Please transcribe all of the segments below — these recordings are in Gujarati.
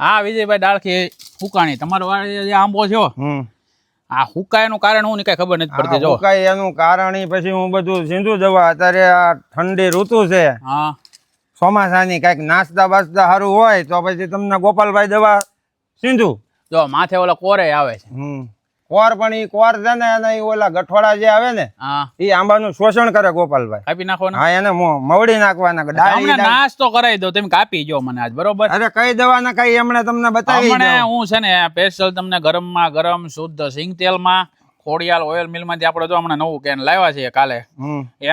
હા વિજયભાઈ ડાળખી હુકાણી. તમારો જે આંબો છો આ હુકાયનું કારણ હું કઈ ખબર નથી પડતી જો. કઈ એનું કારણ પછી હું બધું સિંધુ જવા અત્યારે આ ઠંડી ઋતુ છે. હા. ચોમાસાની કંઈક નાસ્તા બાસ્તા સારું હોય તો પછી તમને ગોપાલભાઈ દવા સિંધુ. જો માથે ઓલા કોરે આવે છે. હમ. કોર પણ ઈ કોર છે ને એને ઈ ઓલા ગઠવાડા જે આવે ને હા. ઈ આંબાનું શોષણ કરે ગોપાલભાઈ. કાપી નાખો હા એને મવડી નાખવાના ડાળી નાશ તો કરાવી દો તમે કાપી જો મને આજ બરોબર? અરે કઈ દવા ના કઈ એમણે તમને બતાવી હમણાં હું છે ને સ્પેશિયલ તમને ગરમમાં ગરમ શુદ્ધ સિંગ તેલમાં ખોડિયાલ ઓઇલ મિલમાંથી આપણે જો હમણાં નવું કેન લાવ્યા છે કાલે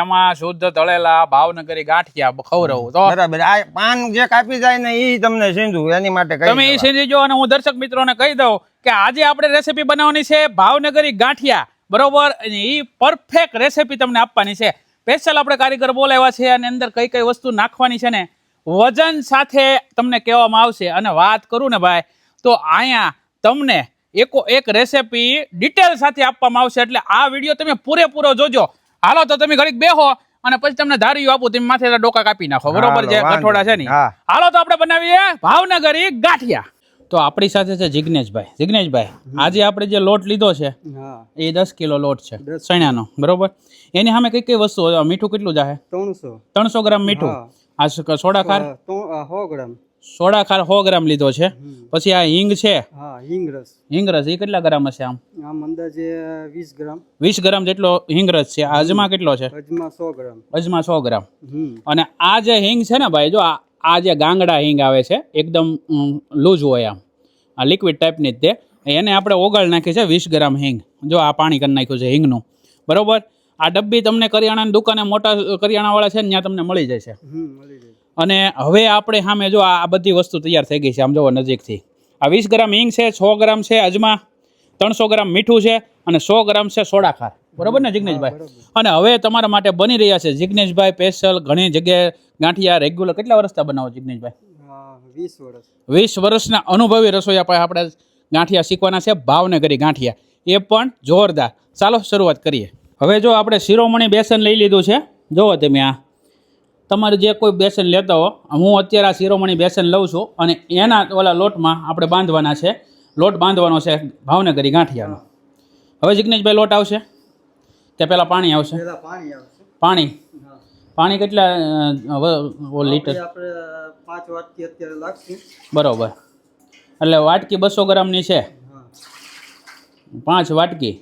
એમાં શુદ્ધ તળેલા ભાવનગરી ગાંઠિયા ખવડાવું તો? બરાબર. આ પાન જે કાપી જાય ને એ તમને સિંધુ એની માટે તમે એ સિંધી જો અને હું દર્શક મિત્રોને કહી દઉં કે આજે આપણે રેસીપી બનાવવાની છે ભાવનગરી ગાંઠિયા બરોબર? અને એ પરફેક્ટ રેસીપી તમને આપવાની છે. સ્પેશિયલ આપણે કારીગર બોલાવ્યા છે અને અંદર કઈ કઈ વસ્તુ નાખવાની છે ને વજન સાથે તમને કહેવામાં આવશે. અને વાત કરું ને ભાઈ તો અહીંયા તમને એકો એક રેસીપી ડિટેલ સાથે આપવામાં આવશે એટલે આ વીડિયો તમે પૂરેપૂરો જોજો. હાલો તો તમે ઘડીક બેહો અને પછી તમને ધાર્યું આપું તમે માથે ડોકા કાપી નાખો. બરોબર જે છે કઠોડા છે ને હાલો તો આપણે બનાવીએ ભાવનગરી ગાંઠિયા. તો આપણી સાથે છે જિગ્નેશભાઈ. જિગ્નેશભાઈ આજે આપણે જે લોટ લીધો છે એ દસ કિલો લોટ છે સણિયાનો બરોબર? એની સામે કઈ કઈ વસ્તુ મીઠું કેટલું જાહે? ત્રણસો. ત્રણસો ગ્રામ મીઠું. આ સોડા ખાર? સો ગ્રામ. સોડા ખાર સો ગ્રામ લીધો છે. પછી આ હિંગ છે. હા હિંગરસ હિંગરસ એ કેટલા ગ્રામ હશે આમ? આમ અંદાજે વીસ ગ્રામ. વીસ ગ્રામ જેટલો હિંગરસ છે. આ અજમા કેટલો છે? અજમા સો ગ્રામ. અજમા સો ગ્રામ. અને આ જે હિંગ છે ને ભાઈ જો આ જે ગાંગડા હિંગ આવે છે એકદમ લૂઝ હોય આમ. આ લિક્વિડ ટાઈપની જ તે. એને આપણે ઓગાળ નાખી છે વીસ ગ્રામ હિંગ. જો આ પાણી કરી નાખ્યું છે હિંગનું. બરોબર? આ ડબ્બી તમને કરિયાણાની દુકાને મોટા કરિયાણાવાળા છે ને ત્યાં તમને મળી જશે. મળી જાય અને હવે આપણે સામે જો આ બધી વસ્તુ તૈયાર થઈ ગઈ છે આમ જોવો નજીકથી. આ વીસ ગ્રામ હિંગ છે સો ગ્રામ છે અજમા ત્રણસો ગ્રામ મીઠું છે અને સો ગ્રામ છે સોડા ખાર બરોબર ને જિગ્નેશભાઈ? અને હવે તમારા માટે બની રહ્યા છે જિગ્નેશભાઈ સ્પેશિયલ ઘણી જગ્યાએ ગાંઠિયા રેગ્યુલર કેટલા વર્ષના બનાવો જિગ્નેશભાઈ? વીસ વર્ષ. વીસ વર્ષના અનુભવી રસોઈયા પાસે આપણે ગાંઠિયા શીખવાના છે ભાવનગરી ગાંઠિયા. એ પણ જોરદાર. ચાલો શરૂઆત કરીએ. હવે જો આપણે શિરોમણી બેસન લઈ લીધું છે જુઓ તમે આ. તમારે જે કોઈ બેસન લેતા હો હું અત્યારે આ શિરોમણી બેસન લઉં છું અને એના ઓલા લોટમાં આપણે બાંધવાના છે. લોટ બાંધવાનો છે ભાવનગરી ગાંઠિયાનો. હવે જિગ્નેશભાઈ લોટ આવશે કે પહેલાં પાણી આવશે? પાણી પાણી? પાણી કેટલા લીટર? બરોબર. એટલે વાટકી બસો ગ્રામની છે? પાંચ વાટકી?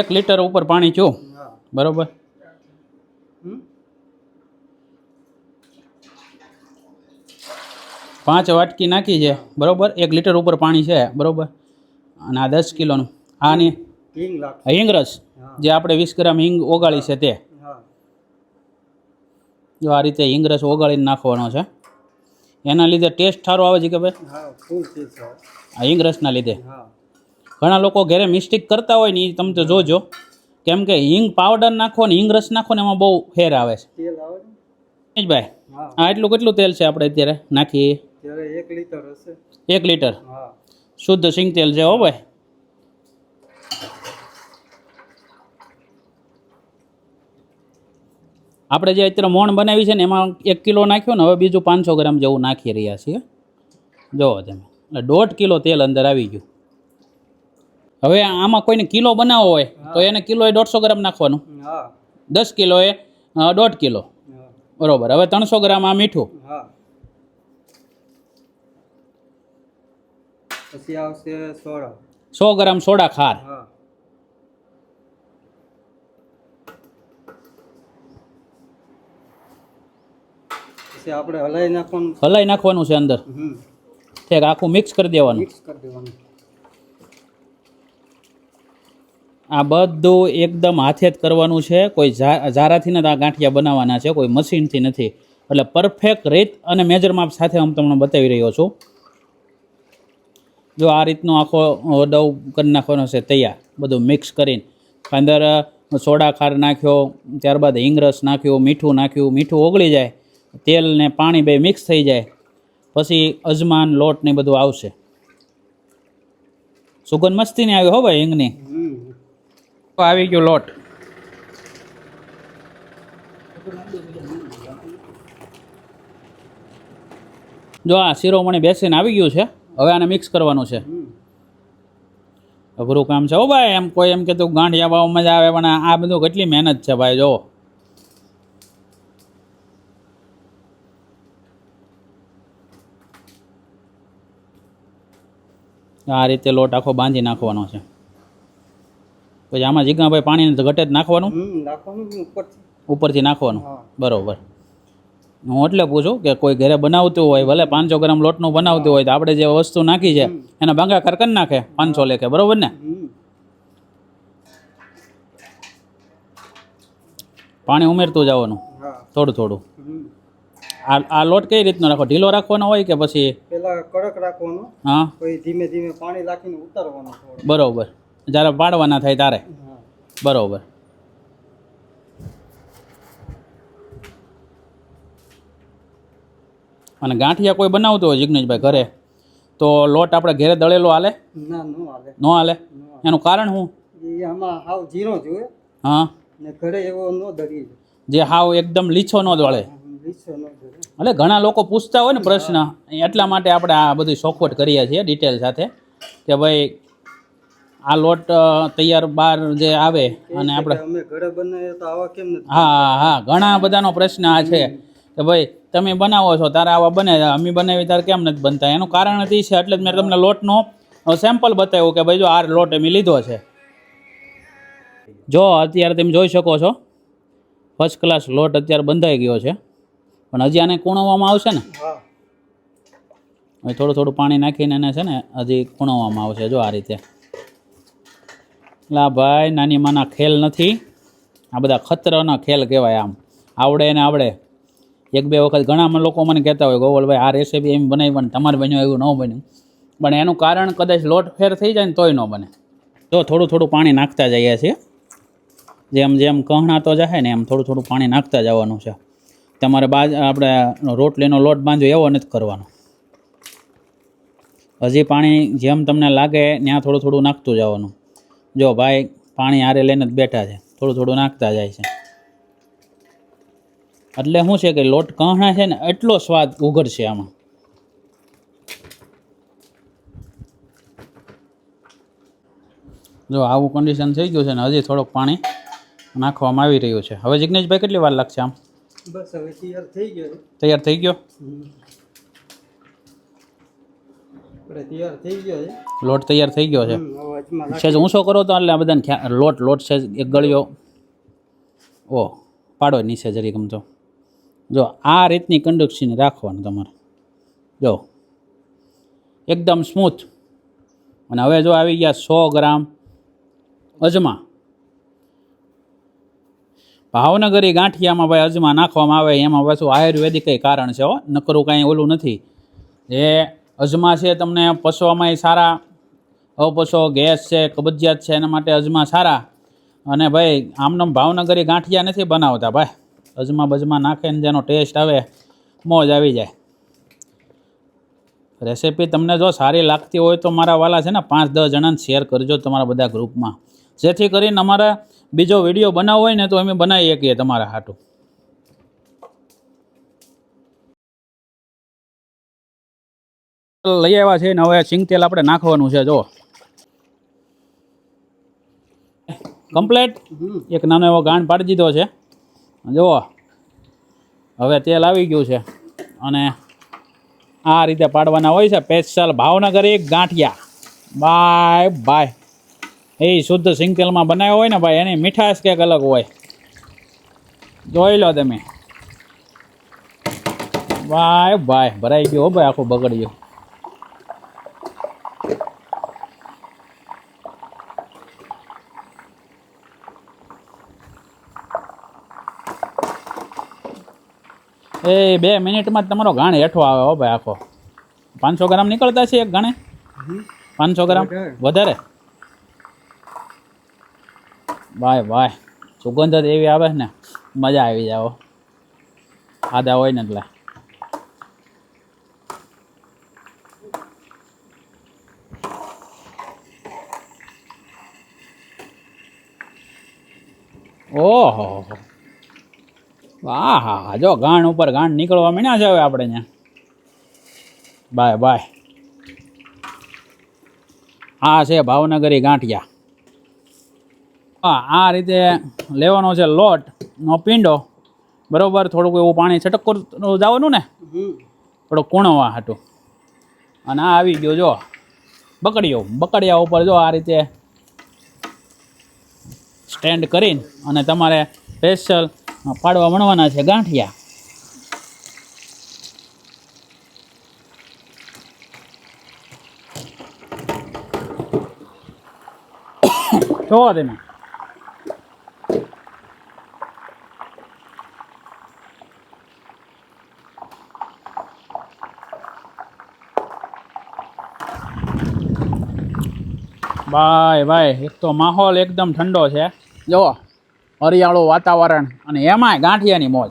એક લીટર ઉપર પાણી છું બરોબર? પાંચ વાટકી નાખી છે. બરોબર? એક લીટર ઉપર પાણી છે. બરોબર? અને આ દસ કિલોનું. આની હિંગ હિંગરસ જે આપણે વીસ ગ્રામ હિંગ ઓગાળી છે તે. જો આ રીતે હિંગરસ ઓગાળીને નાખવાનો છે. એના લીધે ટેસ્ટ સારો આવે છે કે ભાઈ? હા ફૂલ છે હિંગરસના લીધે. હા. ઘણા લોકો ઘરે મિસ્ટેક કરતા હોય ને એ તમે તો જોજો. કેમ કે હિંગ પાવડર નાખો ને હિંગ રસ નાખો ને એમાં બહુ ફેર આવે છે. જ ભાઈ હા. એટલું કેટલું તેલ છે આપણે અત્યારે નાખીએ? એક લીટર હશે. એક લીટર? શુદ્ધ સિંગ તેલ છે હો ભાઈ. આપણે જે અત્યારે મોણ બનાવી છે ને એમાં એક કિલો નાખ્યો ને હવે બીજું પાંચસો ગ્રામ જેવું નાખી રહ્યા છીએ. જોવો તમે. એટલે દોઢ કિલો તેલ અંદર આવી ગયું. હવે આમાં કોઈને કિલો બનાવવો હોય તો એને કિલોએ દોઢસો ગ્રામ નાખવાનું. દસ કિલોએ દોઢ કિલો. બરોબર. હવે ત્રણસો ગ્રામ આ મીઠું. પછી આવશે સોડા. સો ગ્રામ સોડા ખાર. આપણે હલાઈ નાખવાનું. હલાઈ નાખવાનું છે અંદર. હમ. આખું મિક્સ કરી દેવાનું. મિક્સ કરી દેવાનું. આ બધું એકદમ હાથે જ કરવાનું છે. કોઈ ઝારાથી નથી, આ ગાંઠિયા બનાવવાના છે. કોઈ મશીનથી નથી. એટલે પરફેક્ટ રીત અને મેજર માપ સાથે હું તમને બતાવી રહ્યો છું. જો આ રીતનો આખો ડવ કરી નાખવાનો છે, તૈયાર. બધું મિક્સ કરીને. અંદર સોડા ખાર નાખ્યો, ત્યારબાદ ઇંગરસ નાખ્યો, મીઠું નાખ્યું. મીઠું ઓગળી જાય. તેલ ને પાણી બે મિક્સ થઈ જાય. પછી અજમાન, લોટ ને બધું આવશે. સુગંધ મસ્તીની આવી હો ભાઈ હિંગની. આવી ગયો લોટ. જો આ શિરોમણી બેસીને આવી ગયું છે, હવે આને મિક્સ કરવાનું છે. અઘરું કામ છે હો ભાઈ, એમ કોઈ એમ કે તું ગાંઠિયા ભાવ મજા આવે, પણ આ બધું કેટલી મહેનત છે ભાઈ, જો. આ રીતે લોટ આખો બાંધી નાખવાનો છે. પછી આમાં જીગાભાઈ પાણી ઘટે જ નાખવાનું? નાખવાનું ઉપરથી ઉપરથી નાખવાનું? બરોબર. હું એટલે પૂછું કે કોઈ ઘરે બનાવતું હોય ભલે પાંચસો ગ્રામ લોટનું બનાવતું હોય તો આપણે જે વસ્તુ નાખી છે એના ભાંગાકાર કરી નાખે પાંચસો લેખે બરોબર ને? પાણી ઉમેરતું જવાનું થોડું થોડું. આ આ લોટ કઈ રીતનો રાખો? ઢીલો રાખવાનો હોય કે પછી પેલા કડક રાખવાનો હા? પછી ધીમે ધીમે પાણી નાખીને ઉતારવાનું બરોબર. જ્યારે પાડવાના થાય તારે બરાબર. અને ગાંઠિયા કોઈ બનાવતો હોય જિગ્નેશભાઈ ઘરે તો લોટ આપણે ઘરે દળેલો હાલે? ના હાલે. એનું કારણ શું? જીરો હા. ઘરે એવો જે હાવ એકદમ લીછો ન દળે. એટલે ઘણા લોકો પૂછતા હોય ને પ્રશ્ન એટલા માટે આપણે આ બધી સોખવટ કરીએ છીએ ડિટેલ સાથે કે ભાઈ આ લોટ તૈયાર બહાર જે આવે અને આપણે અમે ઘરે બનાવીએ તો આવા કેમ નથી? હા હા ઘણા બધાનો પ્રશ્ન આ છે કે ભાઈ તમે બનાવો છો તારે આવા બને અમે બનાવી તારે કેમ નથી બનતા? એનું કારણ જ છે એટલે જ મેં તમને લોટનો સેમ્પલ બતાવ્યું કે ભાઈ જો આ લોટ અમે લીધો છે. જો અત્યારે તમે જોઈ શકો છો ફર્સ્ટ ક્લાસ લોટ અત્યારે બંધાઈ ગયો છે. પણ હજી આને કૂણવવામાં આવશે ને? હવે થોડું થોડું પાણી નાખીને એને છે ને હજી કૂણવવામાં આવશે જો આ રીતે. લા ભાઈ, નાની માના ખેલ નથી. આ બધા ખતરાના ખેલ કહેવાય આમ. આવડે ને આવડે. એક બે વખત ઘણા લોકો મને કહેતા હોય, ગોવલભાઈ, આ રેસીપી એમ બનાવી પણ તમારે બન્યું, એવું ન બન્યું. પણ એનું કારણ કદાચ લોટ ફેર થઈ જાય ને તોય ન બને. તો થોડું થોડું પાણી નાખતા જઈએ છીએ. જેમ જેમ કહણાતો જાય ને એમ થોડું થોડું પાણી નાખતા જવાનું છે. તમારે બાજ આપણે રોટલીનો લોટ બાંધ્યો, એવો નથી કરવાનો. હજી પાણી જેમ તમને લાગે, ત્યાં થોડું થોડું નાખતું જવાનું. જો ભાઈ પાણી હારે લઈને જ બેઠા છે થોડું થોડું નાખતા જાય છે. એટલે શું છે કે લોટ કહણા છે ને એટલો સ્વાદ ઉઘડશે આમાં. જો આવું કન્ડિશન થઈ ગયું છે ને હજી થોડોક પાણી નાખવામાં આવી રહ્યું છે. હવે જિગ્નેશભાઈ કેટલી વાર લાગશે આમ? બસ હવે તૈયાર થઈ ગયો. તૈયાર થઈ ગયો? તૈયાર થઈ ગયો છે. લોટ તૈયાર થઈ ગયો છે. સેજ ઊંચો કરો તો એટલે આ બધાને લોટ લોટ સહેજ એક ગળ્યો. ઓ પાડો નીચે જરી ગમતો જો આ રીતની કંડક્શન રાખવાનું તમારે. જો એકદમ સ્મૂથ અને હવે જો આવી ગયા સો ગ્રામ અજમા. ભાવનગરી ગાંઠિયામાં ભાઈ અજમા નાખવામાં આવે એમાં પાછું આયુર્વેદિક કારણ છે હો. નકરું કાંઈ ઓલું નથી. એ અજમા છે તમને પસવામાંય સારા. અપચો ગેસ છે, કબજિયાત છે, એના માટે અજમા સારા. અને ભાઈ આમનામ ભાવનગરી ગાંઠિયા નથી બનાવતા ભાઈ. અજમા બજમા નાખીને જેનો ટેસ્ટ આવે, મોજ આવી જાય. રેસીપી તમને જો સારી લાગતી હોય તો મારા વાલા છે ને પાંચ દસ જણાને શેર કરજો તમારા બધા ગ્રુપમાં જેથી કરીને અમારે બીજો વીડિયો બનાવવો હોય ને તો અમે બનાવી શકીએ તમારા હાટું. લઈ આવ્યા છે ને હવે સિંગ તેલ આપણે નાખવાનું છે જો કમ્પ્લેટ. એક નાનો એવો ગાંઠ પાડી દીધો છે. જુઓ. હવે તેલ આવી ગયું છે. અને આ રીતે પાડવાના હોય છે સ્પેશિયલ ભાવનગર એક ગાંઠિયા. Bye bye. એ શુદ્ધ સિંગ તેલમાં બનાવ્યો હોય ને ભાઈ એની મીઠાશ કંઈક અલગ હોય. જોઈ લો તમે. Bye bye. ભરાઈ ગયો હો ભાઈ આખું બગડ્યું. એ બે મિનિટમાં જ તમારો ગાણ હેઠો આવે હો ભાઈ આખો. પાંચસો ગ્રામ નીકળતા છે એક ગાણે? પાંચસો ગ્રામ? વધારે. ભાઈ બાય સુગંધ જ એવી આવે ને, મજા આવી જાવ આદા હોય ને એટલે. ઓહો હા હા હા જો ગાણ ઉપર ગાણ નીકળવા મીણ્યા છે હવે આપણે ત્યાં. Bye bye. આ છે ભાવનગરી ગાંઠિયા. હા આ રીતે લેવાનો છે લોટ નો પીંડો. બરોબર થોડુંક એવું પાણી છટક જવાનું ને? થોડોક કૂણવા હાટું. અને આ આવી ગયો જો. બકડીઓ બકડિયા ઉપર જો આ રીતે સ્ટેન્ડ કરીને અને તમારે સ્પેશિયલ પાડવા વણવાના છે, ગાંઠિયા. જોવા તમે. ભાઈ ભાઈ, એક તો માહોલ એકદમ ઠંડો છે. જો હરિયાળું વાતાવરણ અને એમાંય ગાંઠિયાની મોજ.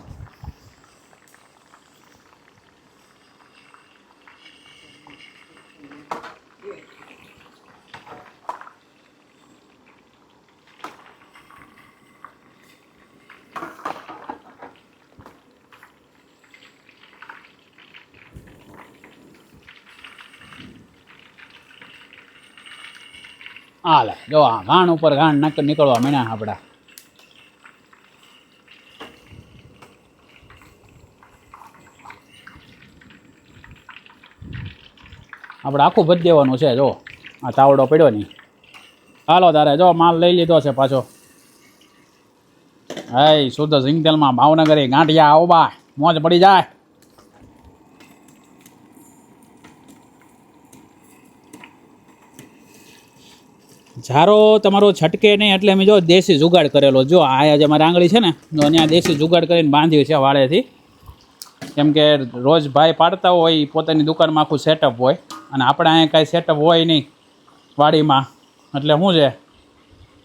હાલે, જો આ ઘાણ ઉપર ઘાણ નક નીકળવા માંડ્યા આપણા આપણે આખું ભજ દેવાનું છે, જો. આ તાવડો પડ્યો નહીં. હાલો તારે, જો, માલ લઈ લીધો છે પાછો. હાઈ શુદ્ધ સિંગતેલમાં ભાવનગરી ગાંઠિયા, આવો મોજ પડી જાય. જારો તમારો છટકે નહીં, એટલે અમે જો દેશી જુગાડ કરેલો. જો, આ જે મારી આંગળી છે ને અહીંયા દેશી જુગાડ કરીને બાંધ્યું છે વાળેથી. કેમ કે રોજ ભાઈ પાડતા હોય પોતાની દુકાનમાં આખું સેટઅપ હોય અને આપણે અહીંયા કાંઈ સેટઅપ હોય નહીં વાડીમાં. એટલે શું છે?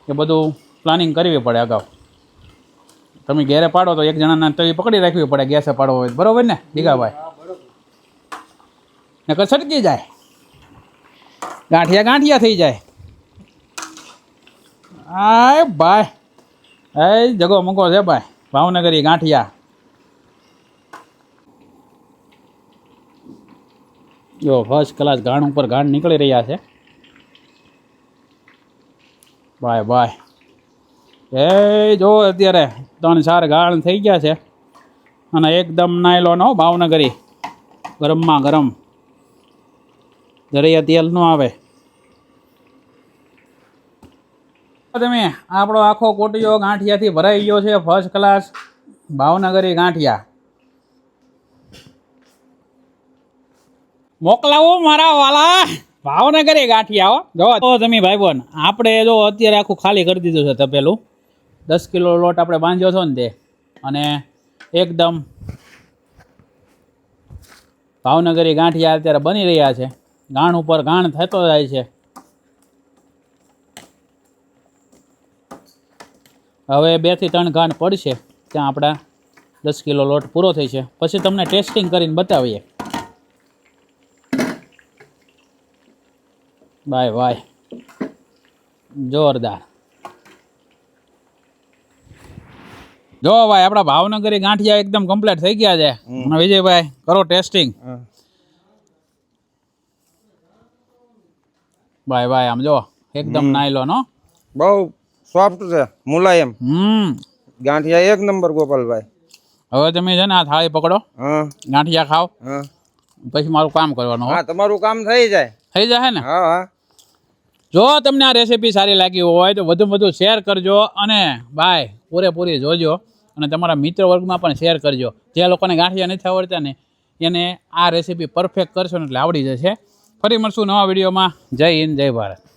કે બધું પ્લાનિંગ કરવી પડે અગાઉ. તમે ઘેરે પાડો તો એક જણાના તવી પકડી રાખવી પડે ગેસે પાડવો હોય બરાબર ને બરોબર. નકર છટકી જાય. ગાંઠિયા ગાંઠિયા થઈ જાય. આ ભાઈ. એ જગો મૂકો છે ભાઈ. ભાવનગરી ગાંઠિયા. જો ફર્સ્ટ ક્લાસ ગાણ ઉપર ગાણ નીકળી રહ્યા છે. Bye bye. એ જો અત્યારે ત્રણ ચાર ગાણ થઈ ગયા છે. અને એકદમ નાયલોનો ભાવનગરી. ગરમમાં ગરમ. દરિયા તેલ ન આવે. તમે આપણો આખો કોટિયો ગાંઠિયાથી ભરાઈ ગયો છે ફર્સ્ટ ક્લાસ ભાવનગરી ગાંઠિયા. મોકલાવો મારા વાલા. ભાવનગરી ગાંઠી આવો જો, તો તમે ભાઈ બોન, આપણે જો અત્યારે આખું ખાલી કરી દીધું છે તપેલું. દસ કિલો લોટ આપણે બાંધ્યો છો ને તે. અને એકદમ ભાવનગરી ગાંઠિયા અત્યારે બની રહ્યા છે. ગાણ ઉપર ગાણ થતો જાય છે. હવે બેથી ત્રણ ગાંઠ પડશે. ત્યાં આપણા દસ કિલો લોટ પૂરો થઈ છે. પછી તમને ટેસ્ટિંગ કરીને બતાવીએ. Bye bye. જોરદાર. જો ભાઈ આપણા ભાવનગરી ગાંઠિયા એકદમ કમ્પ્લીટ થઈ ગયા છે. વિજયભાઈ કરો ટેસ્ટિંગ ભાઈ બાય બાય આમ જો એકદમ નાયલો નો બહુ સોફ્ટ છે મુલાયમ. હમ. ગાંઠિયા એક નંબર ગોપાલભાઈ. હવે તમે છે ને આ થાળી પકડો. ગાંઠિયા ખાઓ. પછી મારું કામ કરવાનું હા. તમારું કામ થઈ જાય. થઈ જાય ને? હા હા. જો તમને આ રેસીપી સારી લાગી હોય તો વધુ વધુ શેર કરજો અને બાય પૂરેપૂરી જોજો અને તમારા મિત્ર વર્ગમાં પણ શેર કરજો. જે લોકોને ગાંઠિયા નથી આવડતા ને, એને આ રેસીપી પરફેક્ટ કરશો ને એટલે આવડી જશે. ફરી મળશું નવા વિડીયોમાં જય હિન્દ, જય ભારત.